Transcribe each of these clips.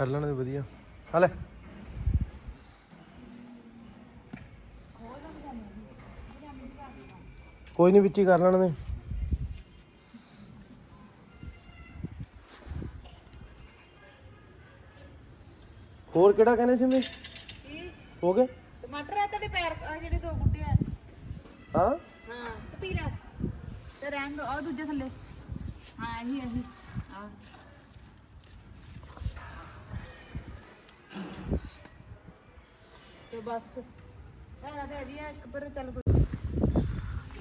ਕਰ ਲੈਣ ਦੇ ਵਧੀਆ। ਹਲੇ ਕੋਈ ਨਹੀਂ ਵਿੱਚ ਹੀ ਕਰ ਲੈਣ ਦੇ। ਹੋਰ ਕਿਹੜਾ ਕਹਿੰਦੇ ਸੀ ਮੈਂ? ਕੀ? ਹੋ ਗਏ? ਟਮਾਟਰ ਆ ਤੁਹਾਡੇ ਪੈਰ ਆਹ ਜਿਹੜੇ ਦੋ ਬੁੱਟੇ ਆ। ਹਾਂ? ਹਾਂ ਪੀਲਾ। ਤੇ ਰਹਿਣ ਦੋ ਆ ਦੂਜੇ ਥੱਲੇ। ਹਾਂ ਇਹੀ ਇਹੀ। ਆ ਤੇ ਬਸ। ਤੇ ਚੱਲ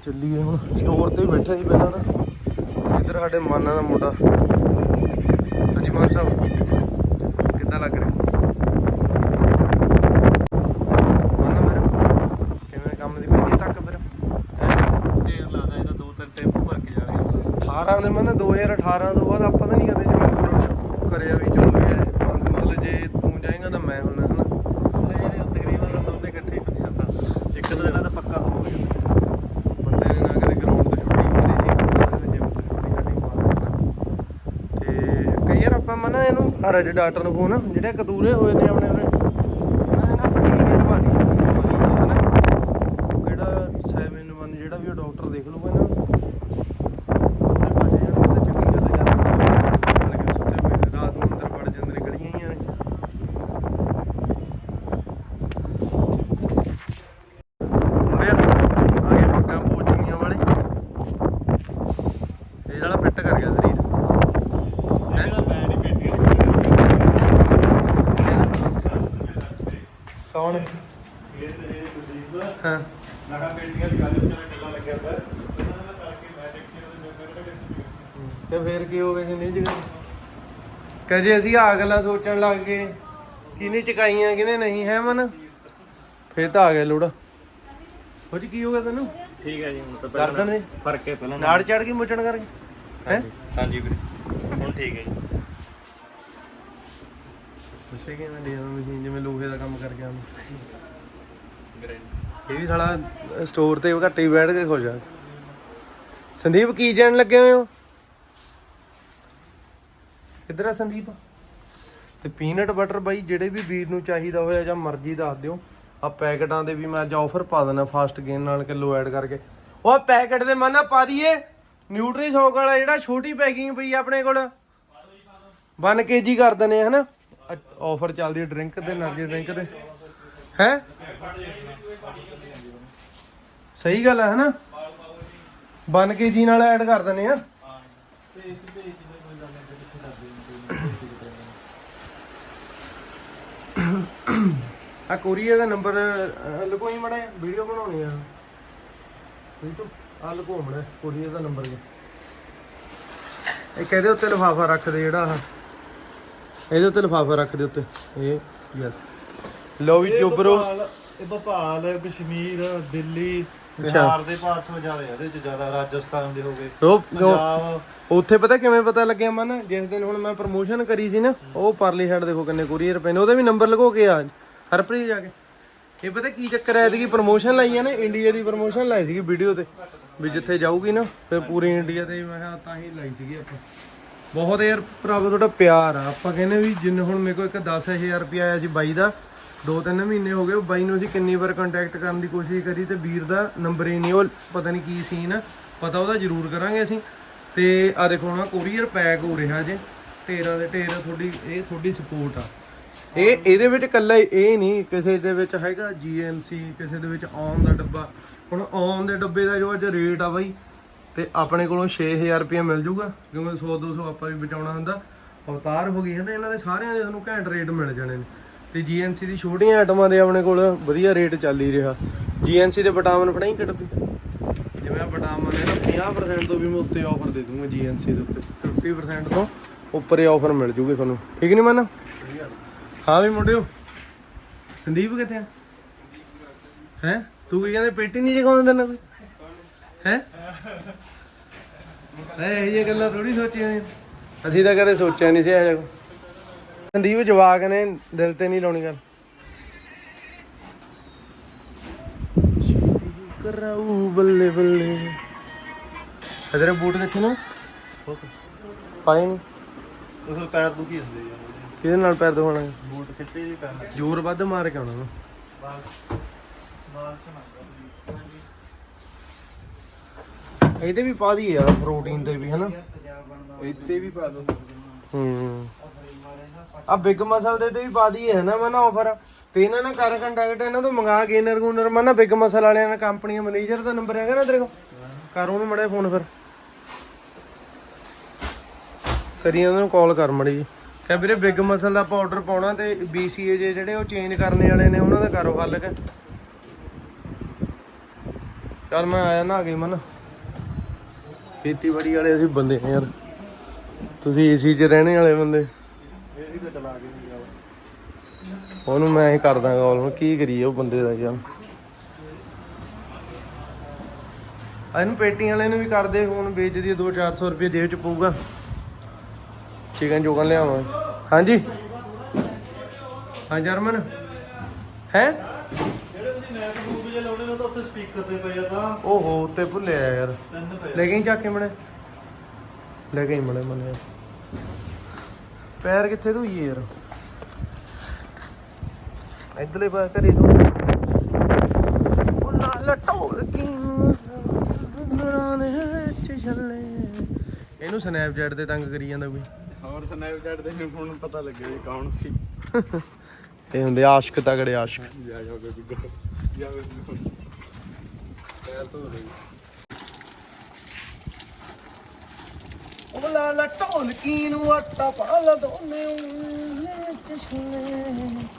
ਚੱਲੀਏ ਹੁਣ ਸਟੋਰ ਤੇ ਬੈਠਾ ਸੀ ਪਹਿਲਾਂ ਤਾਂ। ਇੱਧਰ ਸਾਡੇ ਮਾਨਾ ਦਾ ਮੁੰਡਾ। ਹਾਂਜੀ ਮਾਨ ਸਾਹਿਬ ਕਿੱਦਾਂ ਲੱਗ ਰਿਹਾ? ਮਾਨਾ ਮੇਰਾ ਕਿਵੇਂ ਕੰਮ ਦੀ? ਪੈਂਦੀ ਤੱਕ ਫਿਰ? ਹੈਂ? ਢੇਰ ਲਾਦਾ ਇਹਦਾ ਦੋ ਤਿੰਨ ਟੈਂਪੂ ਭਰ ਕੇ ਜਾਣਗੇ 18 ਦੇ ਮਨ 2018 ਤੋਂ ਬਾਅਦ ਆਪਾਂ ਤਾਂ ਨਹੀਂ ਕਦੇ ਜਿਵੇਂ ਬੁਲਟ ਕਰਿਆ ਵੀ ਚਲੋ ਵੀ ਇਹ ਮੰਨ- ਮਤਲਬ ਜੇ ਤੂੰ ਜਾਏਗਾ ਤਾਂ ਮੈਂ ਹੁਣ ਹਨਾ ਇਹ ਤਕਰੀਬਨ ਦੋਨੇ ਇਕੱਠੇ ਹੀ ਹੁੰਦੇ ਆਪਾਂ ਇੱਕ ਦੋ ਦਿਨਾਂ ਦਾ ਪੱਕਾ ਹੋ ਗਿਆ ਬੰਦੇ ਨੇ ਨਾ ਕਦੇ ਗਰਾਊਂਡ ਤੋਂ ਛੁੱਟੀ ਮਾਰੀ ਸੀ ਜਿਮ ਤੋਂ ਛੁੱਟੀ ਕਰਨੀ ਮਾਰੀ ਤੇ ਕਈ ਵਾਰ ਆਪਾਂ ਮਨਾ ਇਹਨੂੰ ਹਰਜ ਡਾਕਟਰ ਨੂੰ ਫੋਨ, ਜਿਹੜੇ ਕਤੂਰੇ ਹੋਏ ਨੇ ਆਪਣੇ ਉਰੇ ਉਹਨਾਂ ਕਿਹੜਾ 7 ਜਿਹੜਾ ਵੀ ਉਹ ਡਾਕਟਰ ਦੇਖ ਲੂਗਾ ਨਾ ਉਹਦੇ ਪਾਸੇ ਜਿਹੜਾ ਉਹਦੇ ਚੰਗੀ ਗੱਲ ਹੈ ਯਾਰ ਨਾਲ ਕਿ ਸੁੱਤੇ ਪਏ ਨੇ, ਰਾਤ ਨੂੰ ਅੰਦਰ ਵੜ ਜਾਂਦੇ ਨੇ ਗਲੀਆਂ ਹੀ ਆ ਨੇ ਮੁੰਡਿਆ ਆ ਗਏ ਪੱਕਾਂ ਪੋਚੀਆਂ ਵਾਲੇ ਇਹ ਜਿਹੜਾ ਫਿੱਟ ਕਰ ਗਿਆ ਸਰੀਰ ਇਹਦਾ ਮੈਂ ਨਹੀਂ ਪੇਟੀਆਂ ਕੌਣ ਇਹ ਇਹ ਕੁਦੀਪ ਹਾਂ ਲਗਾ ਪੇਟੀਆਂ ਦੀ ਗੱਲ ਵਿਚਾਰਾ ਕੱਲਾ ਲੱਗਿਆ ਪਿਆ ਉਹਨਾਂ ਦਾ ਕਰਕੇ ਮੈਂ ਦੇਖੀ ਉਹਦੇ ਜੋਗਰ ਤੇ ਤੇ ਫੇਰ ਕੀ ਹੋ ਗਿਆ ਜੇ ਨਹੀਂ ਜਗਾ ਕਹੇ ਅਸੀਂ ਆ ਗੱਲਾਂ ਸੋਚਣ ਲੱਗ ਗਏ ਕਿਹਨੇ ਚਕਾਈਆਂ ਕਿਹਨੇ ਨਹੀਂ ਹੈ ਮਨ? ਫੇਰ ਤਾਂ ਆ ਗਿਆ ਲੋੜਾ। ਕੁਝ ਕੀ ਹੋ ਗਿਆ ਤੈਨੂੰ? ਠੀਕ ਹੈ ਜੀ ਹੁਣ ਤਾਂ ਗਰਦਨ ਦੇ ਫ਼ਰਕ ਹੈ ਪਹਿਲਾਂ ਨਾੜ ਚੜ ਗਈ ਮੁੱਚਣ ਕਰਕੇ। ਹੈ? ਹਾਂਜੀ ਵੀਰੇ। ਹੁਣ ਠੀਕ ਹੈ ਜੀ। ਉਸੇ ਕਿ ਮੈਂ ਡੀਐਮ ਮਸ਼ੀਨ ਜਿਵੇਂ ਲੋਹੇ ਦਾ ਕੰਮ ਕਰ ਗਿਆ ਗ੍ਰੈਂਡ ਇਹ ਵੀ ਸਾਲਾ ਸਟੋਰ ਤੇ ਘੱਟੇ ਹੀ ਬੈਠ ਕੇ ਖੁਸ਼ ਆ। ਸੰਦੀਪ ਕੀ ਜਾਣ ਲੱਗੇ ਹੋਏ ਹੋ? ਕਿੱਧਰ ਆ ਸੰਦੀਪ? ਤੇ ਪੀਨਟ ਬਟਰ ਬਾਈ, ਜਿਹੜੇ ਵੀ ਵੀਰ ਨੂੰ ਚਾਹੀਦਾ ਹੋਇਆ ਜਾਂ ਮਰਜ਼ੀ ਦੱਸ ਦਿਓ ਆ ਪੈਕਟਾਂ ਦੇ ਵੀ ਮੈਂ ਅੱਜ ਆਫਰ ਪਾ ਦੇਣਾ ਫਾਸਟ ਗੇਨ ਨਾਲ ਕਿਲੋ ਐਡ ਕਰਕੇ। ਉਹ ਪੈਕਟ ਦੇ ਮਨ ਪਾ ਦਈਏ ਨਿਊਟਰੀ ਸੌਕ ਵਾਲਾ ਜਿਹੜਾ ਛੋਟੀ ਪੈਕਿੰਗ ਪਈ ਆਪਣੇ ਕੋਲ। 1 ਕੇਜੀ ਕਰ ਦਨੇ ਹਨਾ? ਆਫਰ ਚੱਲਦੀ ਡਰਿੰਕ ਤੇ એનર્ਜੀ ਡਰਿੰਕ ਤੇ ਹੈ? ਸਹੀ ਗੱਲ ਹੈ ਹਨਾ? 1 ਕੇਜੀ ਨਾਲ ਐਡ ਕਰ ਦਨੇ ਆ। ਆ ਕੋਰੀਆ ਦਾ ਨੰਬਰ ਲਗੋਈ ਮੜਾ ਵੀਡੀਓ ਬਣਾਉਣੀ ਆ। ਵੀ ਤੂੰ ਆ ਲਗੋ ਮੜਾ ਕੋਰੀਆ ਦਾ ਨੰਬਰ ਇਹ ਕਹਿੰਦੇ ਉੱਤੇ ਲਿਫਾਫਾ ਰੱਖ ਦੇ ਜਿਹੜਾ ਆ ਇਹਦੇ ਉੱਤੇ ਲਿਫਾਫਾ ਰੱਖ ਦੇ ਉੱਤੇ। ਇਹ ਯੈਸ ਲੋ ਵੀ ਜੋਬਰੋ ਇਹ ਭੋਪਾਲ ਕਸ਼ਮੀਰ ਦਿੱਲੀ। ਬਿਹਾਰ ਦੇ ਪਾਸੋਂ ਜ਼ਿਆਦਾ ਇਹਦੇ ਚ ਜ਼ਿਆਦਾ ਰਾਜਸਥਾਨ ਦੇ ਹੋ ਗਏ। ਉਹ ਪੰਜਾਬ। ਉੱਥੇ ਪਤਾ ਕਿਵੇਂ ਪਤਾ ਲੱਗਿਆ ਮਨ? ਜਿਸ ਦਿਨ ਹੁਣ ਮੈਂ ਪ੍ਰਮੋਸ਼ਨ ਕਰੀ ਸੀ ਨਾ ਉਹ ਪਰਲੀ ਸਾਈਡ ਦੇਖੋ ਕਿੰਨੇ ਕੋਰੀਅਰ ਪਏ ਨੇ ਉਹਦੇ ਵੀ ਨੰਬਰ ਲਗੋ ਕੇ ਆ। ਹਰਪ੍ਰੀਤ ਜਾ ਕੇ। ਇਹ ਪਤਾ ਕੀ ਚੱਕਰ ਹੈ ਇਹਦੀ ਪ੍ਰਮੋਸ਼ਨ ਲਾਈ ਆ ਨਾ ਇੰਡੀਆ ਦੀ ਪ੍ਰਮੋਸ਼ਨ ਲਾਈ ਸੀਗੀ ਵੀਡੀਓ ਤੇ। ਵੀ ਜਿੱਥੇ ਜਾਊਗੀ ਨਾ ਫਿਰ ਪੂਰੀ ਇੰਡੀਆ ਤੇ ਮੈਂ ਕਿਹਾ ਤਾਂ ਹੀ ਲਾਈ ਸੀਗੀ ਆਪਾਂ। ਬਹੁਤ ਯਾਰ ਭਰਾਵਾ ਤੁਹਾਡਾ ਪਿਆਰ ਆ। ਆਪਾਂ ਕਹਿੰਦੇ ਵੀ ਜਿੰਨ ਹੁਣ ਮੇਰੇ ਕੋਲ ਇੱਕ 10000 ਰੁਪਇਆ ਆਇਆ ਸੀ ਬਾਈ ਦਾ ਦੋ ਤਿੰਨ ਮਹੀਨੇ ਹੋ ਗਏ, ਉਹ ਬਾਈ ਨੂੰ ਅਸੀਂ ਕਿੰਨੀ ਵਾਰ ਕੰਟੈਕਟ ਕਰਨ ਦੀ ਕੋਸ਼ਿਸ਼ ਕਰੀ ਤੇ ਵੀਰ ਦਾ ਨੰਬਰ ਹੀ ਨਹੀਂ, ਉਹ ਪਤਾ ਨਹੀਂ ਕੀ ਸੀਨ ਆ, ਪਤਾ ਉਹਦਾ ਜ਼ਰੂਰ ਕਰਾਂਗੇ ਅਸੀਂ। ਤੇ ਆ ਦੇਖੋ ਹੁਣ ਕੋਰੀਅਰ ਪੈਕ ਹੋ ਰਿਹਾ ਜੇ ਢੇਰਾਂ ਦੇ ਢੇਰ ਤੁਹਾਡੀ, ਇਹ ਤੁਹਾਡੀ ਸਪੋਰਟ ਆ। ਇਹ ਇਹਦੇ ਵਿੱਚ ਕੱਲਾ ਇਹ ਨਹੀਂ, ਕਿਸੇ ਦੇ ਵਿੱਚ ਹੈਗਾ GNC ਕਿਸੇ ਦੇ ਵਿੱਚ ਔਨ ਦਾ ਡੱਬਾ। ਹੁਣ ਔਨ ਦੇ ਡੱਬੇ ਦਾ ਜੋ ਅੱਜ ਰੇਟ ਆ ਬਾਈ, ਤੇ ਆਪਣੇ ਕੋਲੋਂ 6000 ਰੁਪਏ ਮਿਲ ਜੂਗਾ, ਕਿਉਂਕਿ 100 200 ਆਪਾਂ ਵੀ ਬਚਾਉਣਾ ਹੁੰਦਾ। ਅਵਤਾਰ ਹੋ ਗਈ ਹੈ ਨਾ, ਇਹਨਾਂ ਦੇ ਸਾਰਿਆਂ ਦੇ ਤੁਹਾਨੂੰ ਘੈਂਟ ਰੇਟ ਮਿਲ ਜਾਣੇ ਨੇ। ਤੇ GNC ਦੀ ਛੋਟੀਆਂ ਆਈਟਮਾਂ ਦੇ ਆਪਣੇ ਕੋਲ ਵਧੀਆ ਰੇਟ ਚੱਲ ਹੀ ਰਿਹਾ। GNC ਦੇ ਵਿਟਾਮਿਨ ਫੜਾਈ ਕੱਢ ਜਿਵੇਂ ਆ ਵਿਟਾਮਿਨ ਹੈ ਨਾ 50% ਤੋਂ ਵੀ ਮੈਂ ਉੱਤੇ ਆਫਰ ਦੇ ਦੂੰਗਾ GNC ਦੇ ਉੱਤੇ। 50% ਤੋਂ ਉੱਪਰ ਇਹ ਆਫਰ ਮਿਲ ਜੂਗੇ ਤੁਹਾਨੂੰ। ਠੀਕ ਨਹੀਂ ਮਨ? ਹਾਂ ਵੀ ਮੁੰਡਿਓ ਸੰਦੀਪ ਕਿੱਥੇ ਆ? ਹੈ? ਤੂੰ ਕੀ ਕਹਿੰਦੇ ਪੇਟੀ ਨਹੀਂ ਜਗਾਉਂਦਾ ਤੈਨੂੰ ਕੋਈ? ਹੈ? ਐ ਇਹ ਗੱਲਾਂ ਥੋੜੀ ਸੋਚੀਆਂ ਨੇ। ਅਸੀਂ ਤਾਂ ਕਦੇ ਸੋਚਿਆ ਨਹੀਂ ਸੀ ਇਹ ਜਿਹਾ ਸੰਦੀਪ ਜਵਾਕ ਨੇ ਦਿਲ ਤੇ ਨਹੀਂ ਲਾਉਣੀ ਗੱਲ। ਕਰਾਉ ਬੱਲੇ ਬੱਲੇ। ਇਧਰੇ ਬੂਟ ਕਿੱਥੇ ਨੇ? ਪਾਏ ਨਹੀਂ। ਉਸ ਪੈਰ ਦੁਖੀ ਹੁੰਦੇ ਯਾਰ ਕਿਹਦੇ ਨਾਲ ਪੈਰ ਦਿਖਾਉਣਾ ਬੂਟ ਖਿੱਚੇ ਜੀ ਪੈਨ ਜ਼ੋਰ ਵੱਧ ਮਾਰ ਕੇ ਆਉਣਾ ਵਾ। ਬਾਸ ਬਾਸ ਨਾ ਇਹਦੇ ਵੀ ਪਾ ਦਈਏ ਯਾਰ ਪ੍ਰੋਟੀਨ ਤੇ ਵੀ ਹਨਾ? ਇੱਥੇ ਵੀ ਪਾ ਦੋ। ਹੂੰ। ਆ ਬਿਗ ਮਸਲ ਦੇ ਤੇ ਵੀ ਪਾ ਦਈਏ, ਹਨਾ ਮੈਂ ਨਾ ਆਫਰ ਤੇ ਇਹਨਾਂ ਨੇ ਕਰ ਕੰਟੈਕਟ ਇਹਨਾਂ ਤੋਂ ਮੰਗਾ ਗੇਨਰ ਗੂਨਰ, ਮੈਂ ਨਾ ਬਿਗ ਮਸਲ ਵਾਲਿਆਂ ਨੇ ਕੰਪਨੀ ਮੈਨੇਜਰ ਦਾ ਨੰਬਰ ਹੈਗਾ ਨਾ ਤੇਰੇ ਕੋਲ? ਕਰ ਉਹਨੂੰ ਮੜੇ ਫੋਨ ਫਿਰ। ਕਰੀ ਉਹਨਾਂ ਨੂੰ ਕਾਲ ਕਰ ਮੜੀ ਕਹ ਵੀਰੇ ਬਿਗ ਮਸਲ ਦਾ ਆਪਾਂ ਪਾਉਣਾ ਤੇ BCA ਜਿਹੜੇ ਉਹ ਚੇਂਜ ਕਰਨੇ ਵਾਲੇ ਨੇ, ਉਹਨਾਂ ਦਾ ਕਰੋ ਹੱਲ ਕੇ। ਚੱਲ ਮੈਂ ਆਇਆ ਨਾ ਆ ਗਈ ਮਨ। ਖੇਤੀਬਾੜੀ ਵਾਲੇ ਅਸੀਂ ਬੰਦੇ ਨੇ ਯਾਰ। ਤੁਸੀਂ ਏਸੀ 'ਚ ਰਹਿਣੇ ਵਾਲੇ ਬੰਦੇ? ਇਹ ਵੀ ਤਾਂ ਚਲਾ ਕੇ ਨਹੀਂ ਗਿਆ ਉਹਨੂੰ ਮੈਂ ਹੀ ਕਰਦਾ ਕਾਲ ਹੁਣ ਕੀ ਕਰੀਏ ਉਹ ਬੰਦੇ ਦਾ ਯਾਰ। ਇਹਨੂੰ ਪੇਟੀਆਂ ਵਾਲੇ ਨੂੰ ਵੀ ਕਰਦੇ ਹੁਣ ਵੇਚਦੀ 2-400 ਰੁਪਏ ਜੇਬ 'ਚ ਪਊਗਾ। ਚਿਕਨ ਚੁਕਨ ਲਿਆਵਾਂ। ਹਾਂਜੀ? ਹਾਂ ਜਰਮਨ ਹੈ? ਜਿਹੜੇ ਤੁਸੀਂ ਨੈਟ ਬੂਟ ਜੇ ਲਾਉਣੇ ਨੇ ਤਾਂ ਉੱਥੇ ਸਪੀਕਰ ਤੇ ਪਏ ਆ ਤਾਂ। ਓਹੋ ਉੱਤੇ ਭੁੱਲਿਆ ਯਾਰ। ਤਿੰਨ ਪਏ ਲੈ ਕੇ ਹੀ ਚੱਕ ਕੇ ਮਣੇ ਲੈ ਕੇ ਮਣੇ ਮਨੇ ਪੈਰ ਕਿੱਥੇ ਧੋਈਏ ਯਾਰ? ਇਧਰਲੇ ਪਾ ਘਰੇ ਤੋਂ ਉਹ ਨਾਲ ਢੋਲ ਕੀ? ਦੇ ਛੱਲੇ। ਇਹਨੂੰ ਸਨੈਪਚੈਟ ਤੇ ਤੰਗ ਕਰੀ ਜਾਂਦਾ ਕੋਈ। ਹੋਰ ਸਨੈਪਚੈਟ ਤੇ ਨੂੰ ਹੁਣ ਪਤਾ ਲੱਗੇ ਕੌਣ ਸੀ। ਇਹ ਹੁੰਦੇ ਆਸ਼ਕ ਤਗੜੇ ਆਸ਼ਕ। ਜਾ ਜਾ ਕੇ ਗੁੱਗੋ ਜਾ ਪੈਰ ਧੋ ਲਈ ਉਹ ਲਾਲਾ ਢੋਲਕੀ ਨੂੰ ਆਟਾ ਪਾ ਲਾ ਦੋਨੇ ਵਿੱਚ ਛੱਲੇ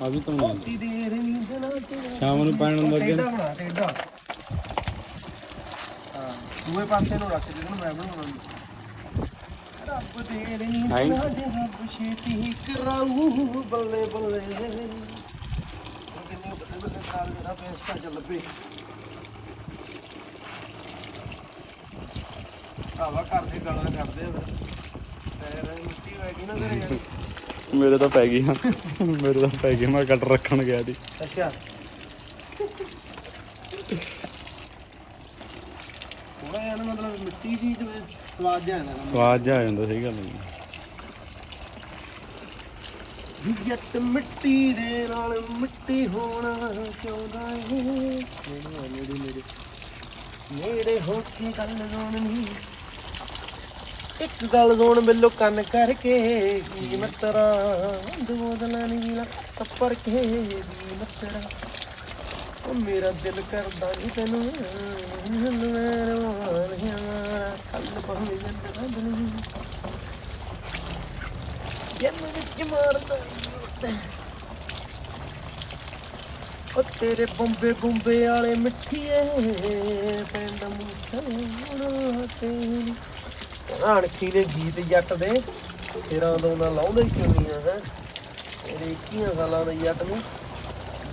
ਆ ਵੀ ਤਾਂ ਬਹੁਤੀ ਦੇਰ ਨੀਂਦ ਨਾ ਚੜ੍ਹੇ। ਸ਼ਾਮ ਨੂੰ ਪੈਣ ਉਹ ਟੇਢਾ ਬਣਾ ਟੇਢਾ। ਹਾਂ ਦੂਏ ਪਾਸੇ ਨੂੰ ਰੱਖ ਜਿਹਨੂੰ ਮੈਂ ਬਣਾਉਣਾ ਰੱਬ ਦੇ ਨੀਂਦ। ਨਾ ਦੇ ਰੱਬ ਛੇਤੀ ਕਰਾਊ ਬੱਲੇ ਬੱਲੇ। ਕਿੰਨੇ ਬੱਲੇ ਬੱਲੇ ਸਾਲ ਜਿਹੜਾ ਪੈਸਾ ਚੱਲ ਪਏ ਆਵਾ ਕਰਦੇ ਗਾਲਾਂ ਕਰਦੇ ਆ ਫਿਰ। ਮਿੱਟੀ ਹੋਏਗੀ ਨਾ ਘਰੇ ਯਾਰ। ਮੇਰੇ ਤਾਂ ਪੈ ਗਈ ਮੇਰੇ ਤਾਂ ਪੈ ਗਈ ਮੈਂ ਕੱਟ ਰੱਖਣ ਗਿਆ ਸੀ। ਅੱਛਾ। ਥੋੜਾ ਜਿਹਾ ਨਾ ਮਤਲਬ ਮਿੱਟੀ ਦੀ ਜਿਵੇਂ ਸਵਾਦ ਜਿਹਾ ਆਉਂਦਾ ਕੰਮ ਸਵਾਦ ਜਾ ਆ ਜਾਂਦਾ ਸਹੀ ਗੱਲ ਹੈ ਜੱਟ ਮਿੱਟੀ ਦੇ ਨਾਲ ਮਿੱਟੀ ਹੋਣਾ ਚਾਹੁੰਦਾ ਏ। ਮੇਰੇ ਮੇਰੇ ਮੇਰੇ। ਹੋ ਕੇ ਗੱਲ ਸੁਣਨੀ ਇੱਕ ਗੱਲ ਸੁਣ ਬਿੱਲੋ ਕੰਨ ਕਰਕੇ ਕੀ ਮਤਰਾ ਦੋ ਦਲਾਂ ਨਹੀਂ ਲਾ ਕੱਪੜ ਕੇ ਵੀ ਮਤਰਾ ਉਹ ਮੇਰਾ ਦਿਲ ਕਰਦਾ ਨਹੀਂ ਤੈਨੂੰ ਮੈਂ ਰਵਾਨੀਆਂ ਕੱਲ ਭਾਵੇਂ ਜੰਦਰਾ ਬਣੀ ਜਨ ਵਿੱਚ ਮਾਰਦਾ ਉਹ ਤੇਰੇ ਬੰਬੇ ਬੰਬੇ ਵਾਲੇ ਮਿੱਠੀਏ ਪਿੰਡ ਮੂਸਣਾ ਤੇਰੀ। ਅਣਖੀ ਨੇ ਗੀਤ ਜੱਟ ਦੇ ਤੇਰਾ ਤੋਂ ਨਾ ਲਾਉਂਦਾ ਹੀ ਕਿਉਂ ਨਹੀਂ ਆ ਹੈ। ਤੇਰੇ 21 ਸਾਲਾਂ ਦੇ ਜੱਟ ਨੂੰ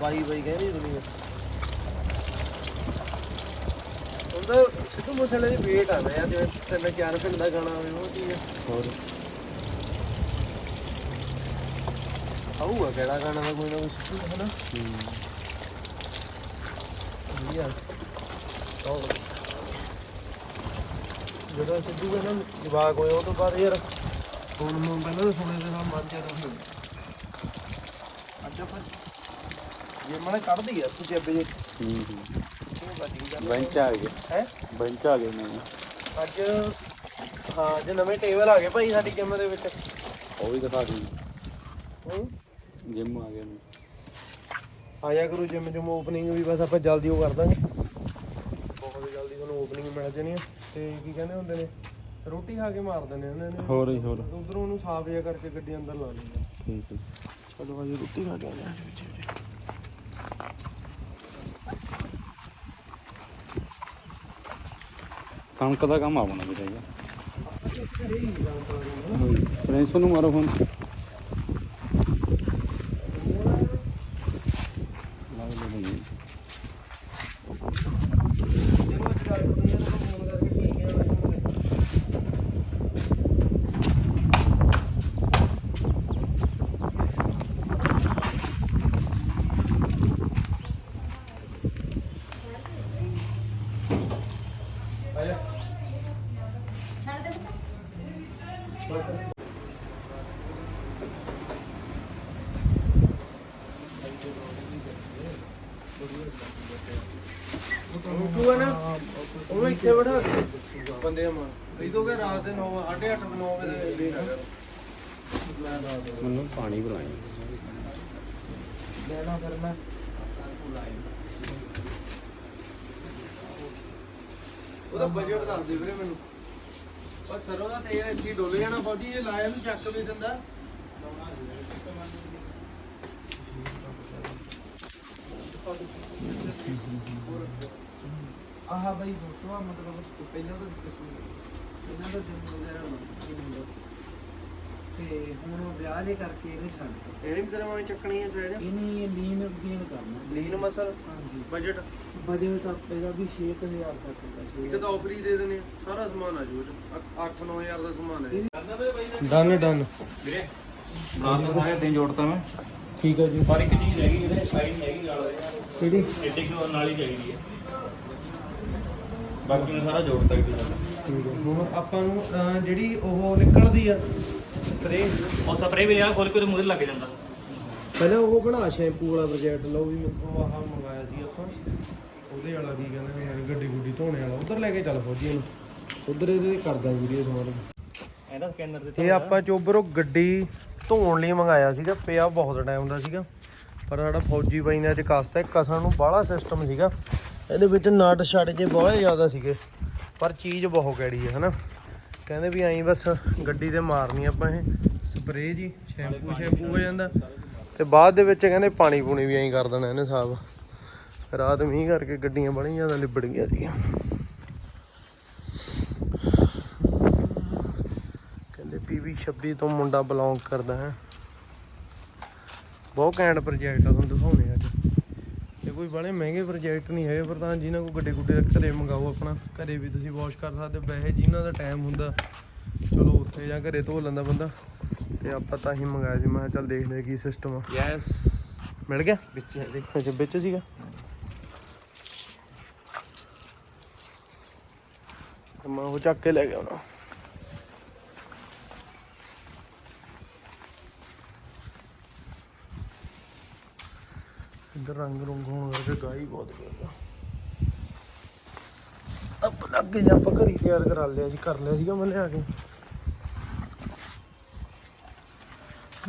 ਬਾਈ ਬਾਈ ਕਹਿੰਦੀ ਦੁਨੀਆ ਉਹਦਾ ਸਿੱਧੂ ਮੂਸੇਵਾਲੇ ਦੀ ਵੇਟ ਆ ਯਾਰ ਜਿਵੇਂ ਤਿੰਨ ਚਾਰ ਪਿੰਡ ਦਾ ਗਾਣਾ ਹੋਵੇ ਉਹ ਚੀਜ਼ ਹੋਰ। ਆਊਗਾ ਕਿਹੜਾ ਗਾਣਾ ਦਾ ਕੋਈ ਨਾ ਕੋਈ ਸਿੱਧੂ ਦਾ ਹਨਾ ਵਧੀਆ। ਹੋਰ ਜਦੋਂ ਸਿੱਧੂ ਦਾ ਨਾ ਜਵਾਕ ਹੋਇਆ ਉਹ ਤੋਂ ਬਾਅਦ ਯਾਰ ਹੁਣ ਨੂੰ ਤਾਂ ਸੁਣੇ ਤੇ ਨਾਲ ਮਨ ਜ਼ਿਆਦਾ ਹੋ ਗਿਆ ਅੱਜ ਆਪਾਂ ਜੇ ਮਨੇ ਕੱਢਦੀ ਆ ਤੂੰ ਜੱਬੇ ਜੇ ਹੂੰ ਬੈਂਚ ਆ ਗਿਆ ਹੈ? ਬੈਂਚ ਆ ਗਏ ਨੇ ਅੱਜ ਹਾਂ ਅੱਜ ਨਵੇਂ ਟੇਬਲ ਆ ਗਏ ਭਾਈ ਸਾਡੀ ਜਿਮ ਦੇ ਵਿੱਚ। ਉਹ ਵੀ ਦਿਖਾ ਦੀ ਹੂੰ? ਜਿਮ ਆ ਗਏ ਨੇ ਆਇਆ ਕਰੂ ਜਿਮ ਜਿਮ ਓਪਨਿੰਗ ਵੀ ਬਸ ਆਪਾਂ ਜਲਦੀ ਉਹ ਕਰ ਦਾਂਗੇ। ਓਪਨਿੰਗ ਮਿਲ ਜਾਣੀ ਆ। ਤੇ ਕੀ ਕਹਿੰਦੇ ਹੁੰਦੇ ਨੇ ਰੋਟੀ ਖਾ ਕੇ ਮਾਰ ਦਿੰਦੇ ਉਹਨਾਂ ਨੇ ਹੋਰ ਹੀ ਹੋਰ। ਉਧਰੋਂ ਉਹਨੂੰ ਸਾਫ਼ ਜਿਹਾ ਕਰਕੇ ਗੱਡੀ ਅੰਦਰ ਲਾ ਲੈਂਦੇ ਠੀਕ ਹੈ। ਚਲੋ ਭਾਜੀ ਰੋਟੀ ਖਾ ਕੇ ਆਉਂਦੇ ਆ ਕਣਕ ਦਾ ਕੰਮ ਆਪਣਾ ਵੀ ਹੈਗਾ। ਪ੍ਰਿੰਸ ਨੂੰ ਮਾਰੋ ਫੋਨ ਲਾ ਲਓ ਬਈ ਛੱਡ ਦੇ ਪੁੱਤ। ਤੂੰ ਹੈ ਨਾ ਉਹਨੂੰ ਇੱਥੇ ਬਿਠਾ ਦੇ ਬੰਦੇ ਮਾਰ ਇਹ ਤੋਂ ਕਿ ਰਾਤ ਦੇ 9 8:30 9 ਵਜੇ ਦੇ ਲੇਟ ਮੈਂ ਰਾਤ ਦੇ ਮੈਨੂੰ ਪਾਣੀ ਪਿਲਾਈ। ਲੈਣਾ ਫਿਰ ਮੈਂ। ਉਹਦਾ ਬਜਟ ਦੱਸ ਦੇ ਵੀਰੇ ਮੈਨੂੰ। ਬਸ ਸਰੋਂ ਦਾ ਤੇਲ ਇੱਥੇ ਡੁੱਲ ਜਾਣਾ ਫੌਜੀ ਜੇ ਲਾਇਆ ਨੂੰ ਚੱਕ ਵੀ ਦਿੰਦਾ। ਆਹ ਬਾਈ ਫੋਟੋਆ ਮਤਲਬ ਪਹਿਲਾਂ ਤਾਂ ਇਹਨਾਂ ਦਾ ਦਿਨ ਵਗੈਰਾ ਨਹੀਂ ਹੁੰਦਾ ਤੇ ਹੁਣ ਉਹ ਵਿਆਹ ਦੇ ਕਰਕੇ ਇਹਨੇ ਛੱਡ ਦਿੱਤਾ। ਇਹ ਨਹੀਂ ਤੇਰੇ ਮੈਂ ਚੱਕਣੀ ਹੈ ਸਾਈਡ ਇਹਨੇ ਲੀਨ ਗੇਨ ਕਰਨਾ। ਲੀਨ ਮਸਲ ਹਾਂਜੀ। ਬਜਟ ਬਜਟ ਤਾਂ ਇਹਦਾ ਵੀ 6000 ਤੱਕ ਦਾ ਇੱਕ ਸੀ ਤਾਂ ਆਫਰ ਹੀ ਦੇ ਦੇਣੇ ਆ। ਸਾਰਾ ਸਮਾਨ ਆ ਜੂ 8-9000 ਦਾ ਸਮਾਨ ਹੈ ਡਨ ਡਨ ਨਾਲ ਲਗਾਇਆ ਤਿੰਨ ਜੋੜਤਾ ਮੈਂ। ਠੀਕ ਹੈ ਜੀ। ਪਰ ਇੱਕ ਚੀਜ਼ ਰਹਿ ਗਈ ਇਹਦੇ ਸਾਈਡ ਨਹੀਂ ਹੈਗੀ ਨਾਲ। ਕਿਹੜੀ? ਐਡਿੰਗ ਨਾਲ ਹੀ ਚਾਹੀਦੀ ਹੈ। ਬਾਕੀ ਮੈਂ ਸਾਰਾ ਜੋੜ ਤੱਕ ਦੀ ਠੀਕ ਹੈ। ਹੁਣ ਆਪਾਂ ਨੂੰ ਅਹ, ਜਿਹੜੀ ਉਹ ਨਿਕਲਦੀ ਆ ਸਪਰੇ ਉਹ ਸਪਰੇ ਵੀ ਆ ਖੋਲ ਕੇ ਉਹਦੇ ਮੂਹਰੇ ਲੱਗ ਜਾਂਦਾ। ਪਹਿਲਾਂ ਉਹ ਬਣਾ ਸ਼ੈਂਪੂ ਵਾਲਾ ਪ੍ਰੋਜੈਕਟ ਲਓ ਵੀ ਮੇਥੋਂ ਆਹ ਮੰਗਾਇਆ ਸੀ ਆਪਾਂ। ਉਹਦੇ ਵਾਲਾ ਕੀ ਕਹਿੰਦੇ ਨੇ ਯਾਰ ਗੱਡੀ ਗੁੱਡੀ ਧੋਣੇ ਵਾਲਾ। ਉਧਰ ਲੈ ਕੇ ਚੱਲ ਫੌਜੀ ਨੂੰ। ਉਧਰ ਇਹਦੇ ਤੇ ਕਰਦਾ ਵੀਡੀਓ ਸਮਾਨ ਇਹਦਾ ਸਕੈਨਰ ਦਿੱਤਾ ਇਹ ਆਪਾਂ ਚੋਬਰੋਂ ਗੱਡੀ ਧੋਣ ਲਈ ਮੰਗਾਇਆ ਸੀਗਾ ਪਿਆ ਬਹੁਤ ਟਾਈਮ ਦਾ ਸੀਗਾ। ਪਰ ਸਾਡਾ ਫੌਜੀ ਬਾਈ ਨੇ ਅੱਜ ਕਸਤਾ ਕਸਣ ਨੂੰ ਬਾਹਲਾ ਸਿਸਟਮ ਸੀਗਾ। ਇਹਦੇ ਵਿੱਚ ਨਟ ਛੜ ਜੇ ਬਹੁਤ ਜ਼ਿਆਦਾ ਸੀਗੇ, ਪਰ ਚੀਜ਼ ਬਹੁਤ ਕੈੜੀ ਹੈ ਹਨਾ? ਕਹਿੰਦੇ ਵੀ ਐਂ ਬਸ ਗੱਡੀ ਤੇ ਮਾਰਨੀ ਆਪਾਂ ਇਹ, ਸਪਰੇਅ ਜੀ, ਸ਼ੈਂਪੂ ਸ਼ੈਂਪੂ ਹੋ ਜਾਂਦਾ। ਤੇ ਬਾਅਦ ਦੇ ਵਿੱਚ ਕਹਿੰਦੇ ਪਾਣੀ ਪੂਣੀ ਵੀ ਐਂ ਕਰ ਦੇਣਾ ਇਹਨੇ ਸਾਫ਼। ਰਾਤ ਮੀਂਹ ਕਰਕੇ ਗੱਡੀਆਂ ਬੜੀਆਂ ਜ਼ਿਆਦਾ ਲਿਬੜ ਗਈਆਂ ਸੀਗੀਆਂ। ਕਹਿੰਦੇ ਪੀਵੀ 26 ਤੋਂ ਮੁੰਡਾ ਬਿਲੋਂਗ ਕਰਦਾ ਹੈ। ਬਹੁਤ ਘੈਂਟ ਪ੍ਰੋਜੈਕਟ ਆ, ਤੁਹਾਨੂੰ ਦਿਖਾਉਣੇ ਕੋਈ ਬੜੇ ਮਹਿੰਗੇ ਪ੍ਰੋਜੈਕਟ ਨਹੀਂ ਹੈਗੇ ਪ੍ਰਧਾਨ ਜੀ ਨਾਲ ਕੋਈ ਗੱਡੇ ਗੁੱਡੇ ਘਰੇ ਮੰਗਾਓ ਆਪਣਾ। ਘਰੇ ਵੀ ਤੁਸੀਂ ਵਾਸ਼ ਕਰ ਸਕਦੇ। ਵੈਸੇ ਜਿਨ੍ਹਾਂ ਦਾ ਟਾਈਮ ਹੁੰਦਾ ਚਲੋ ਉੱਥੇ ਜਾਂ ਘਰੇ ਧੋ ਲੈਂਦਾ ਬੰਦਾ। ਤੇ ਆਪਾਂ ਤਾਂ ਹੀ ਮੰਗਾਇਆ ਸੀ ਮੈਂ ਕਿਹਾ ਚੱਲ ਦੇਖਦੇ ਕੀ ਸਿਸਟਮ ਆ। ਯੈਸ ਮਿਲ ਗਿਆ? ਵਿੱਚ ਅੱਛਾ ਵਿੱਚ ਸੀਗਾ? ਤੇ ਮੈਂ ਉਹ ਚੱਕ ਕੇ ਲੈ ਗਿਆ ਉਹਨਾਂ। ਇੱਧਰ ਰੰਗ ਰੁੰਗ ਹੋਣ ਕਰਕੇ ਗਾਈ ਬਹੁਤ ਗਿਆ ਅਬ ਲੱਗੇ ਜੇ, ਆਪਾਂ ਘਰੀ ਤਿਆਰ ਕਰਾ ਲਿਆ ਜੀ, ਕਰ ਲਿਆ ਸੀਗਾ ਮੈਂ ਲਿਆ ਕੇ।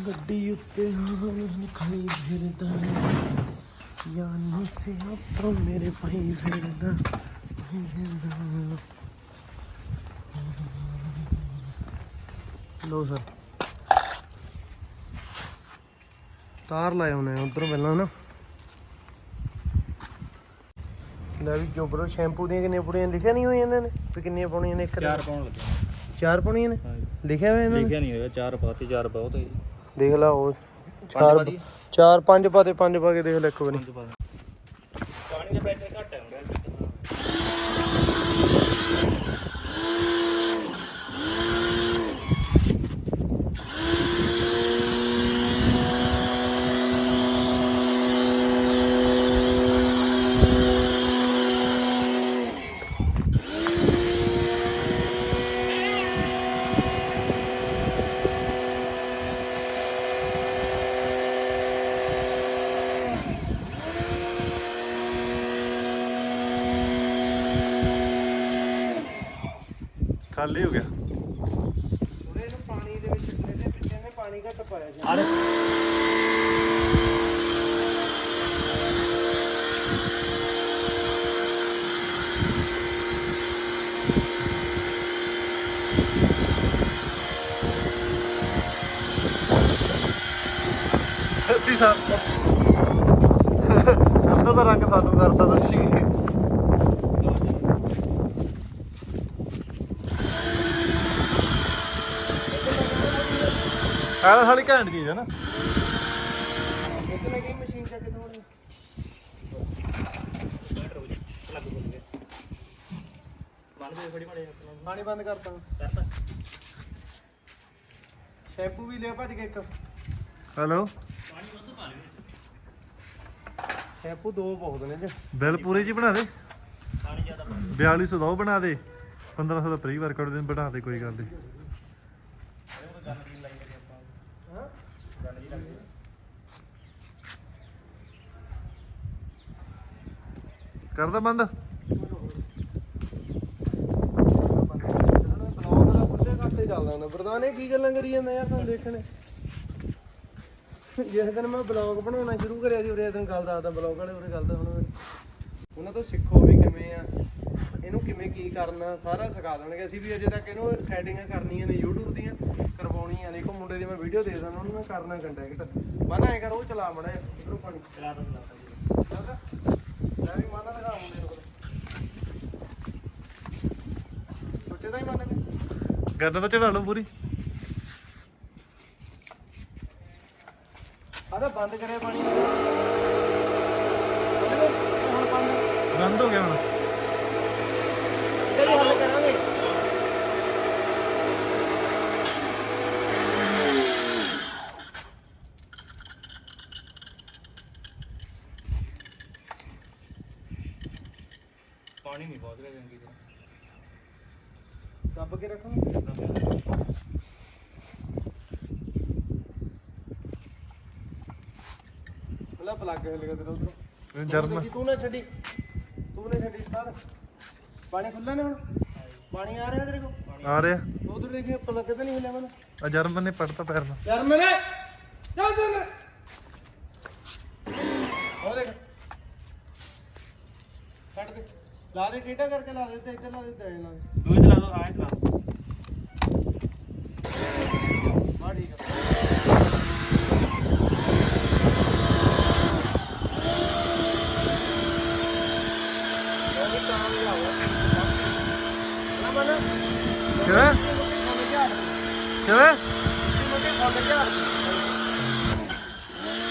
ਗੱਡੀ ਉੱਤੇ ਹਾਂ ਨਿਖਾਈ ਫਿਰਦਾ। ਯਾਨੋਂ ਸੇ ਆਪਰੋ ਮੇਰੇ ਭਾਈ ਫਿਰਦਾ ਲੋ ਸਰ। ਤਾਰ ਲਾਇਆ ਉਹਨੇ ਉਧਰ ਪਹਿਲਾਂ ਨਾ। ਲੈ ਵੀ ਜੋ ਬਰੋ ਸ਼ੈਂਪੂ ਦੀਆਂ ਕਿੰਨੀਆਂ ਪੁੜੀਆਂ ਲਿਖਿਆ ਨਹੀਂ ਹੋਈਆਂ ਇਹਨਾਂ ਨੇ? ਵੀ ਕਿੰਨੀਆਂ ਪਾਉਣੀਆਂ ਨੇ ਇੱਕ ਚਾਰ ਪਾਉਣ ਲੱਗੇ ਚਾਰ ਪਾਉਣੀਆਂ ਨੇ? ਹਾਂਜੀ। ਲਿਖਿਆ ਹੋਇਆ ਇਹਨਾਂ ਨੇ? ਲਿਖਿਆ ਨਹੀਂ ਹੋਇਆ ਚਾਰ ਪਾਤੀ ਚਾਰ ਬਹੁਤ ਹੈ ਜੀ। ਦੇਖ ਲਾ ਉਹ ਚਾਰ ਪਾ? ਚਾਰ ਪੰਜ ਪਾ ਦੇ ਪੰਜ ਪਾ ਕੇ ਦੇਖ ਲੈ ਇੱਕ ਵਾਰੀ। ਪਾਣੀ ਦਾ ਪ੍ਰੈਸ਼ਰ ਖਾਲੀ ਹੋ ਗਿਆ ਉਹਨੇ ਇਹਨੂੰ ਪਾਣੀ ਦੇ ਵਿੱਚ ਇਹਦੇ ਵਿੱਚ ਇਹਨੇ ਪਾਣੀ ਘੱਟ ਪਾਇਆ ਜੀ ਆਲੇ ਅੱਧੀ ਸਾਲ ਅੱਧਾ ਦਾ ਰੰਗ ਸਾਨੂੰ ਕਰਤਾ ਦੱਸੀ ਆਹ ਸਾਲੀ ਘੈਂਟ ਚੀਜ਼ ਹੈ ਨਾ। ਕੀ ਮਸ਼ੀਨ ਚੱਕ ਪਾਣੀ ਬੰਦ ਕਰਤਾ। ਕਰਤਾ ਸ਼ੈਂਪੂ ਵੀ ਲਿਆ ਭੱਜ ਕੇ ਇੱਕ। ਹੈਲੋ। ਸ਼ੈਂਪੂ ਦੋ ਬਹੁਤ ਨੇ ਜੀ। ਬਿੱਲ ਪੂਰੇ ਜੀ ਬਣਾ ਦੇ। ਪਾਣੀ ਜ਼ਿਆਦਾ ਪਾ 4200 ਦੋ ਬਣਾ ਦੇ। 1500 ਦਾ ਪ੍ਰੀ ਵਰਕਆਊਟ ਦੇ ਬਣਾ ਦੇ ਕੋਈ ਗੱਲ ਨਹੀਂ ਕਰਦਾ ਬੰਦ। ਚੱਲਦਾ ਆ, ਇਹਨੂੰ ਕਰਨਾ, ਸਾਰਾ ਸਿਖਾ ਦੇਣਗੇ। ਤੱਕ ਇਹਨੂੰ ਸੈਟਿੰਗਾਂ ਕਰਨੀਆਂ ਨੇ, YouTube ਦੀਆਂ ਕਰਵਾਉਣੀਆਂ ਨੇ। ਮੁੰਡੇ ਦੀ ਮੈਂ ਵੀਡੀਓ ਦੇ ਦਾਂ ਉਹਨੂੰ ਮੈਂ ਕਰਨਾ ਕੰਟੈਕਟ ਮੈਂ ਕਰ, ਉਹ ਚਲਾ ਮੜਾ ਇਹਨੂੰ ਪਾਣੀ। ਚਲਾ ਦਿੰਦਾ ਦੋ ਲੈ ਵੀ ਮਨਾ ਦਿਖਾ ਮੁੰਡੇ ਨੂੰ ਸੋਚਦਾ ਹੀ ਮਨ ਗੱਡ ਤਾਂ ਚੜਾ ਲਓ ਪੂਰੀ। ਆਦਾ ਬੰਦ ਕਰਿਆ ਪਾਣੀ। ਹੁਣ ਬੰਦ ਬੰਦ ਹੋ ਗਿਆ ਹੁਣ ਤੇਰੀ ਹੱਲ ਕਰਾਂਗੇ ਪਾਣੀ ਨਹੀਂ ਬਹੁਤ ਰਿਹਾ ਚੰਗੀ ਤਰ੍ਹਾਂ ਦੱਬ ਕੇ ਰੱਖੋ ਪਹਿਲਾਂ ਪਲੱਗ ਹਿੱਲ ਗਿਆ ਤੇਰਾ ਉਧਰੋਂ। ਜਰਮ ਤੂੰ ਨਾ ਛੱਡੀ। ਤੂੰ ਨਾ ਛੱਡੀ ਸਰ। ਪਾਣੀ ਖੁੱਲਾ ਨੇ ਹੁਣ। ਪਾਣੀ ਆ ਰਿਹਾ ਤੇਰੇ ਕੋਲ? ਆ ਰਿਹਾ। ਉਧਰ ਦੇਖੀ ਪਲੱਗ ਤਾਂ ਨਹੀਂ ਹਿੱਲਿਆ ਮਨ। ਆ ਜਰਮ ਨੇ ਪੜਤਾ ਪੈਰ ਨਾਲ। ਯਾਰ ਮੈਨੇ ਚੱਲ ਚੱਲ ਹੋ ਦੇਖ। ਛੱਡ ਦੇ। ਲਾ ਦੇ ਟੇਢਾ ਕਰਕੇ ਲਾ ਦੇ ਤੇ ਇੱਧਰ ਲਾ ਦੇ ਤੇ ਲਾ ਦੇ। ਦੂਏ ਚਲਾ ਦੋ ਠੀਕ ਆ ਕਿਵੇਂ ਕਿਵੇਂ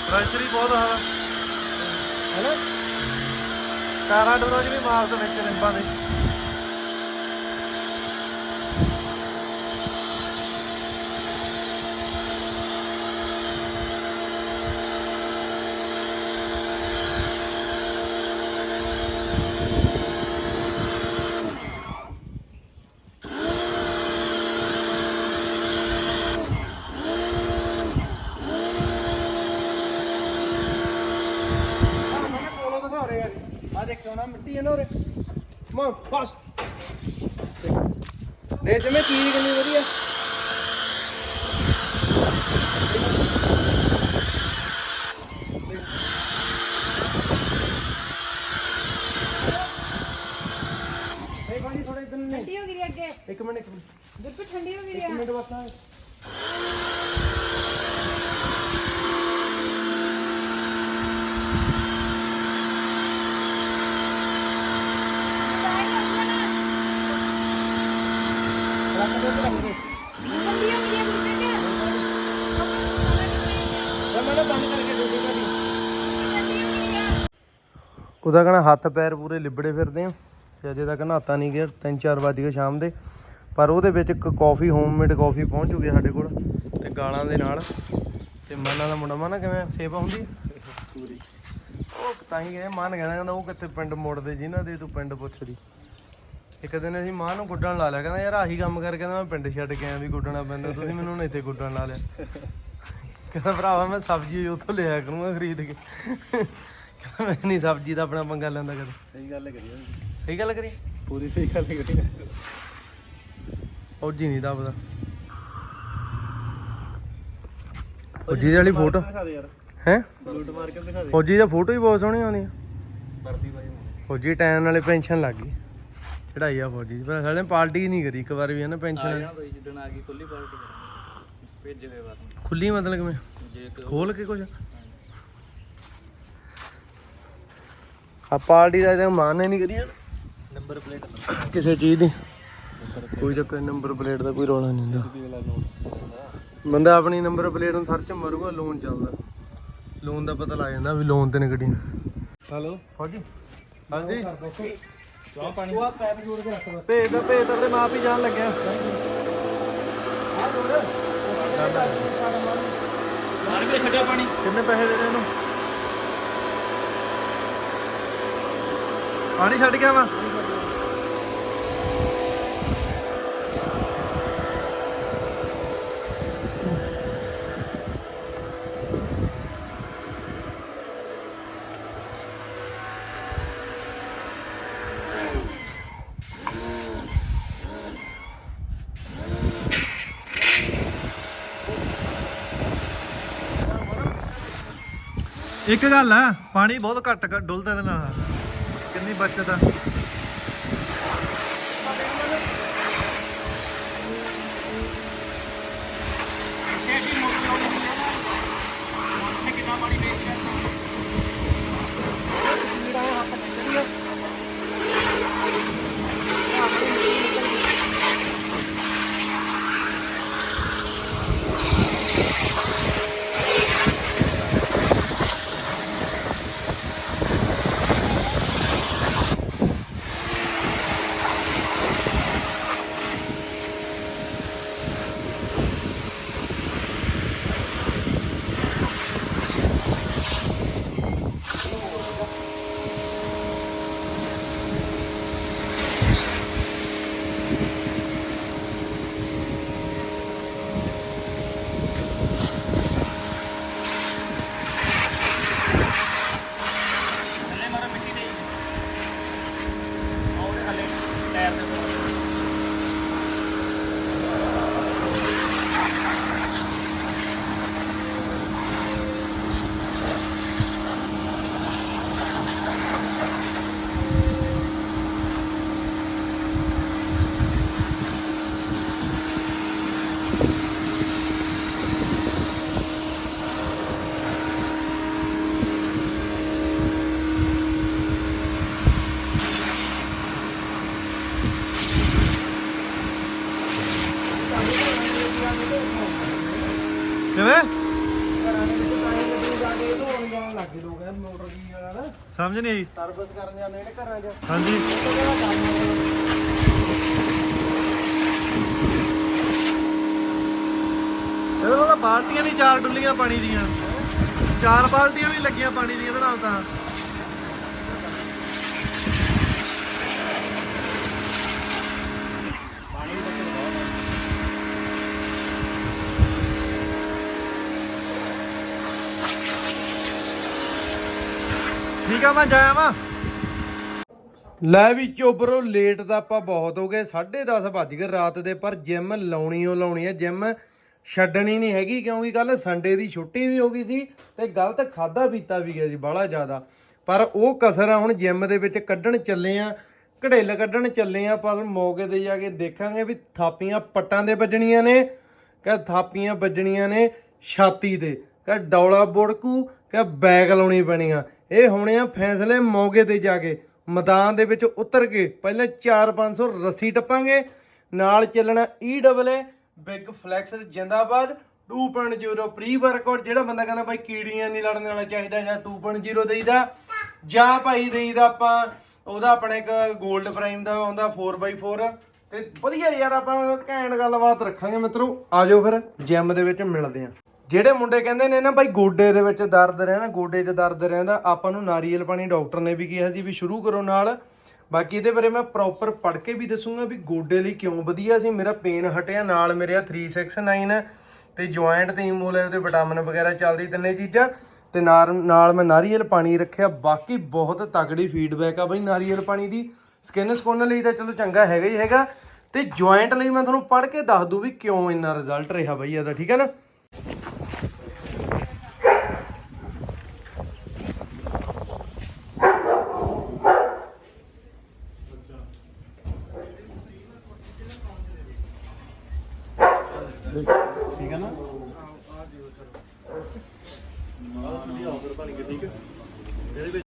ਪ੍ਰੈਸ਼ਰ ਹੀ ਬਹੁਤ ਆ ਹੈਨਾ ਕਾਰਾਂ ਡੋਰਾਂ ਚ ਵੀ ਮਾਰਸ ਵਿੱਚ ਲਿੰਬਾਂ ਦੇ ਆ ਮਿੱਟੀ ਹੈ ਨਾ ਉਰੇ। ਮਾ ਬਸ ਦੇ ਜਿਵੇਂ ਚੀਜ਼ ਕਿੰਨੀ ਵਧੀਆ ਇਹ ਭਾਜੀ ਥੋੜਾ ਇਧਰ ਨਹੀਂ ਠੰਡੀ ਹੋ ਗਈ ਅੱਗੇ ਇੱਕ ਮਿੰਟ ਇੱਕ ਮਿੰਟ ਬਿਲਕੁਲ ਠੰਡੀ ਹੋ ਗਈ ਇੱਕ ਮਿੰਟ ਬਸ ਆ ਰੱਖ ਦੇ ਤੇ ਰੱਖ ਦੇ ਠੰਡੀ ਹੋ ਗਈ ਅੱਗੇ ਮੈਂ ਮੈਂ ਬੰਦ ਕਰਕੇ ਦੇ ਦੂੰਗਾ ਜੀ ਠੰਡੀ ਹੋ ਗਈ ਆ ਉਹਦਾ ਕਹਣਾ ਹੱਥ ਪੈਰ ਪੂਰੇ ਲਿਬੜੇ ਫਿਰਦੇ ਆ ਤੇ ਅਜੇ ਤੱਕ ਨਹਾਤਾ ਨਹੀਂ ਗਿਆ 3-4 ਵਜ ਗਏ ਸ਼ਾਮ ਦੇ। ਪਰ ਉਹਦੇ ਵਿੱਚ ਇੱਕ ਕਾਫੀ ਹੋਮਮੇਡ ਕਾਫੀ ਪਹੁੰਚ ਚੁੱਕੀ ਸਾਡੇ ਕੋਲ ਤੇ ਗਾਲਾਂ ਦੇ ਨਾਲ। ਤੇ ਮਨਾਂ ਦਾ ਮੁੰਡਾ, ਮਨਾ ਕਿਵੇਂ ਸੇਵਾ ਹੁੰਦੀ ਪੂਰੀ ਉਹ ਤਾਂ ਹੀ ਕਹਿੰਦੇ, ਮਨ ਕਹਿੰਦਾ ਕਹਿੰਦਾ ਉਹ ਕਿੱਥੇ ਪਿੰਡ ਮੁੜਦੇ ਜਿਨ੍ਹਾਂ ਦੇ, ਤੂੰ ਪਿੰਡ ਪੁੱਛਦੀ ਇੱਕ ਦਿਨ ਅਸੀਂ ਮਾਂ ਨੂੰ ਗੁੱਡਣ ਲਾ ਲਿਆ, ਕਹਿੰਦਾ, ਯਾਰ ਆਹੀ ਕੰਮ ਕਰ, ਕਹਿੰਦਾ, ਮੈਂ ਪਿੰਡ ਛੱਡ ਕੇ ਆਇਆ ਵੀ ਗੁੱਡਣਾ ਪੈਂਦਾ, ਤੁਸੀਂ ਮੈਨੂੰ ਹੁਣ ਇੱਥੇ ਗੁੱਡਣ ਲਾ ਲਿਆ। ਕਹਿੰਦਾ ਭਰਾਵਾ ਮੈਂ ਸਬਜ਼ੀ ਉੱਥੋਂ ਲਿਆ ਕਰੂੰਗਾ ਖਰੀਦ ਕੇ। ਕਹਿੰਦਾ ਮੈਂ ਨਹੀਂ ਸਬਜ਼ੀ ਦਾ ਆਪਣਾ ਪੰਗਾ ਲੈਂਦਾ ਕਦੇ। ਸਹੀ ਗੱਲ ਕਰੀ ਸਹੀ ਗੱਲ ਕਰੀ ਪੂਰੀ ਸਹੀ ਗੱਲ ਕਰੀ ਫੌਜੀ ਨਹੀਂ ਦੱਬਦਾ ਫੌਜੀ ਦੀ ਵਾਲੀ ਫੋਟੋ। ਦਿਖਾ ਦੇ ਯਾਰ। ਹੈ? ਸਲੂਟ ਮਾਰ ਕੇ ਦਿਖਾ ਦੇ। ਫੌਜੀ ਦਾ ਫੋਟੋ ਹੀ ਬਹੁਤ ਸੋਹਣੀ ਆਉਂਦੀ ਆ। ਵਰਦੀ ਭਾਈ ਫੌਜੀ ਟਾਈਮ ਨਾਲੇ ਪੈਨਸ਼ਨ ਲੱਗ ਗਈ। ਚੜਾਈ ਆ ਫੌਜੀ ਦੀ। ਪਰ ਸਾਲੇ ਪਾਰਟੀ ਨਹੀਂ ਕਰੀ ਇੱਕ ਵਾਰ ਵੀ ਹੈ ਨਾ ਪੈਨਸ਼ਨ। ਆ ਵਾਲੀ ਕੋਈ ਜਿੱਦਣ ਆ ਗਈ ਖੁੱਲੀ ਪਾਰਟੀ ਭੇਜੇ ਹੋਏ ਬਾਤ ਖੁੱਲੀ ਮਤਲਬ ਕਿਵੇਂ? ਜੇ ਖੋਲ ਕੇ ਕੁਝ ਆ ਪਾਰਟੀ ਦਾ ਇਹਦਾ ਮਾਨ ਨਹੀਂ ਕਰੀ ਨੰਬਰ ਪਲੇਟ ਕਿਸੇ ਚੀਜ਼ ਦੀ। ਕੋਈ ਚੱਕਰ ਨੰਬਰ ਪਲੇਟ ਦਾ ਕੋਈ ਰੌਲਾ ਨਹੀਂ ਹੁੰਦਾ। ਵਾਲਾ ਨੋਟ ਬੰਦਾ ਆਪਣੀ ਨੰਬਰ ਪਲੇਟ ਨੂੰ ਸਰਚ ਮਾਰੂਗਾ ਲੋਨ ਚੱਲਦਾ। ਲੋਨ ਦਾ ਪਤਾ ਲੱਗ ਜਾਂਦਾ ਵੀ ਲੋਨ ਤੇ ਨੇ ਗੱਡੀ ਹਲੋ ਫੌਜੀ? ਹਾਂਜੀ? ਚਾਹ ਪਾਣੀ? ਉਹ ਆ ਪੈਪ ਜੋੜ ਕੇ ਰੱਖ ਭੇਜ ਦਾ ਭੇਜ ਤਾਂ ਮਾਪ ਹੀ ਜਾਣ ਲੱਗਿਆ। ਮਾਰ ਕੇ ਛੱਡਿਆ ਪਾਣੀ ਕਿੰਨੇ ਪੈਸੇ ਦੇਣੇ ਇਹਨੂੰ? ਪਾਣੀ ਛੱਡ ਗਿਆ ਵਾ ਇੱਕ ਗੱਲ ਆ ਪਾਣੀ ਬਹੁਤ ਘੱਟ ਘੱਟ ਡੁੱਲਦਾ ਇਹਦੇ ਨਾਲ। ਕਿੰਨੀ ਬਚਤ ਆ ਥੱਲੇ ਮਾਰਾ ਮਿੱਟੀ ਦੇ ਆਹ ਉਹਦੇ ਥੱਲੇ ਟਾਇਰ ਦੇ ਉੱਪਰ। ਕਿਵੇਂ ਲੱਗੇ ਲੋਕ ਐ ਮੋਟਰ ਕੀ ਵਾਲਾ ਨਾ ਸਮਝ ਨਹੀਂ ਆਈ। ਸਰਵਿਸ ਕਰਨ ਜਾਂਦੇ ਨੇ ਘਰਾਂ 'ਚ। ਹਾਂਜੀ। ਇਹਦੇ ਤਾਂ ਬਾਲਟੀਆਂ ਨਹੀਂ ਚਾਰ ਡੁੱਲੀਆਂ ਪਾਣੀ ਦੀਆਂ। ਚਾਰ ਬਾਲਟੀਆਂ ਵੀ ਲੱਗੀਆਂ ਪਾਣੀ ਦੀਆਂ ਇਹਦੇ ਨਾਲ ਤਾਂ। ਠੀਕ ਆ, ਮੈਂ ਜਾਇਆ ਵਾਂ ਲੈ ਵੀ ਚੋਬਰੋ ਲੇਟ ਤਾਂ ਆਪਾਂ ਬਹੁਤ ਹੋ ਗਏ 10:30 ਵੱਜ ਗਏ ਰਾਤ ਦੇ, ਪਰ ਜਿਮ ਲਾਉਣੀ ਓ ਲਾਉਣੀ ਹੈ ਜਿਮ ਛੱਡਣੀ ਨਹੀਂ ਹੈਗੀ, ਕਿਉਂਕਿ ਕੱਲ ਸੰਡੇ ਦੀ ਛੁੱਟੀ ਵੀ ਹੋ ਗਈ ਸੀ ਤੇ ਗਲਤ ਖਾਦਾ ਪੀਤਾ ਵੀ ਗਿਆ ਸੀ ਬਾਹਲਾ ਜ਼ਿਆਦਾ। ਪਰ ਉਹ ਕਸਰ ਆ, ਹੁਣ ਜਿਮ ਦੇ ਵਿੱਚ ਕੱਢਣ ਚੱਲੇ ਆ, ਘੜੇਲ ਕੱਢਣ ਚੱਲੇ ਆ, ਪਰ ਮੌਕੇ ਤੇ ਜਾ ਕੇ ਦੇਖਾਂਗੇ ਵੀ ਥਾਪੀਆਂ ਪੱਟਾਂ ਦੇ ਵੱਜਣੀਆਂ ਨੇ, ਕਿ ਥਾਪੀਆਂ ਵੱਜਣੀਆਂ ਨੇ ਛਾਤੀ ਤੇ ਕਿ ਡੌਲਾ ਬੁੜਕੂ ਕਿ ਬੈਗ ਲਾਉਣੀ ਪੈਣੀ ਆ। ਇਹ ਹੋਣੇ ਆ ਫੈਸਲੇ ਮੌਕੇ ਤੇ ਜਾ ਕੇ। ਮੈਦਾਨ ਦੇ ਵਿੱਚ ਉਤਰ ਕੇ ਪਹਿਲਾਂ 4-500 ਰੱਸੀ ਟੱਪਾਂਗੇ। ਨਾਲ ਚੱਲਣਾ E double A big flex ਜਿੰਦਾਬਾਦ। 2.0 ਪ੍ਰੀ ਵਰਕਆਊਟ ਜਿਹੜਾ ਬੰਦਾ ਕਹਿੰਦਾ ਭਾਈ ਕੀੜੀਆਂ ਨਹੀਂ ਲੜਨ ਵਾਲਾ ਚਾਹੀਦਾ ਜਾਂ 2.0 ਦੇਈਦਾ। ਜਾਂ ਭਾਈ ਦੇਈਦਾ ਆਪਾਂ, ਉਹਦਾ ਆਪਣਾ ਇੱਕ 골ਡ ਪ੍ਰਾਈਮ ਦਾ ਆਉਂਦਾ 4x4 ਤੇ ਵਧੀਆ ਯਾਰ ਆਪਾਂ ਘੈਂਟ ਗੱਲਬਾਤ ਰੱਖਾਂਗੇ ਮਿੱਤਰੋ। ਆਜੋ ਫਿਰ ਜਿਮ ਦੇ ਵਿੱਚ ਮਿਲਦੇ ਆਂ। ਜਿਹੜੇ ਮੁੰਡੇ ਕਹਿੰਦੇ ਨੇ ਨਾ ਭਾਈ ਗੋਡੇ ਦੇ ਵਿੱਚ ਦਰਦ ਰਹਿੰਦਾ, ਗੋਡੇ 'ਚ ਦਰਦ ਰਹਿੰਦਾ, ਆਪਾਂ ਨੂੰ ਨਾਰੀਅਲ ਪਾਣੀ ਡਾਕਟਰ ਨੇ ਵੀ ਕਿਹਾ ਸੀ ਵੀ ਸ਼ੁਰੂ ਕਰੋ ਨਾਲ। ਬਾਕੀ ਇਹਦੇ ਬਾਰੇ ਮੈਂ ਪ੍ਰੋਪਰ ਪੜ੍ਹ ਕੇ ਵੀ ਦੱਸੂਗਾ ਵੀ ਗੋਡੇ ਲਈ ਕਿਉਂ ਵਧੀਆ ਸੀ। ਮੇਰਾ ਪੇਨ ਹਟਿਆ, ਨਾਲ ਮੇਰੇ ਆ 369 ਹੈ ਤੇ ਜੁਆਇੰਟ ਤੇ ਇਮੂਲੇ ਤੇ ਵਿਟਾਮਿਨ ਵਗੈਰਾ ਚੱਲਦੀ ਤਿੰਨੇ ਚੀਜ਼ਾਂ। ਤੇ ਨਾਲ ਮੈਂ ਨਾਰੀਅਲ ਪਾਣੀ ਰੱਖਿਆ, ਬਾਕੀ ਬਹੁਤ ਤਗੜੀ ਫੀਡਬੈਕ ਆ ਬਈ ਨਾਰੀਅਲ ਪਾਣੀ ਦੀ। ਸਕਿਨ ਸਕੋਨ ਲਈ ਤਾਂ ਚਲੋ ਚੰਗਾ ਹੈਗਾ ਹੀ ਹੈਗਾ। ਤੇ ਜੁਆਇੰਟ ਲਈ ਮੈਂ ਤੁਹਾਨੂੰ ਪੜ੍ਹ ਕੇ ਦੱਸ ਦੂੰ ਵੀ ਕਿਉਂ ਇੰਨਾ ਰਿਜ਼ਲਟ ਰਿਹਾ ਬਈ ਇਹਦਾ, ਠੀਕ ਹੈ ਨਾ?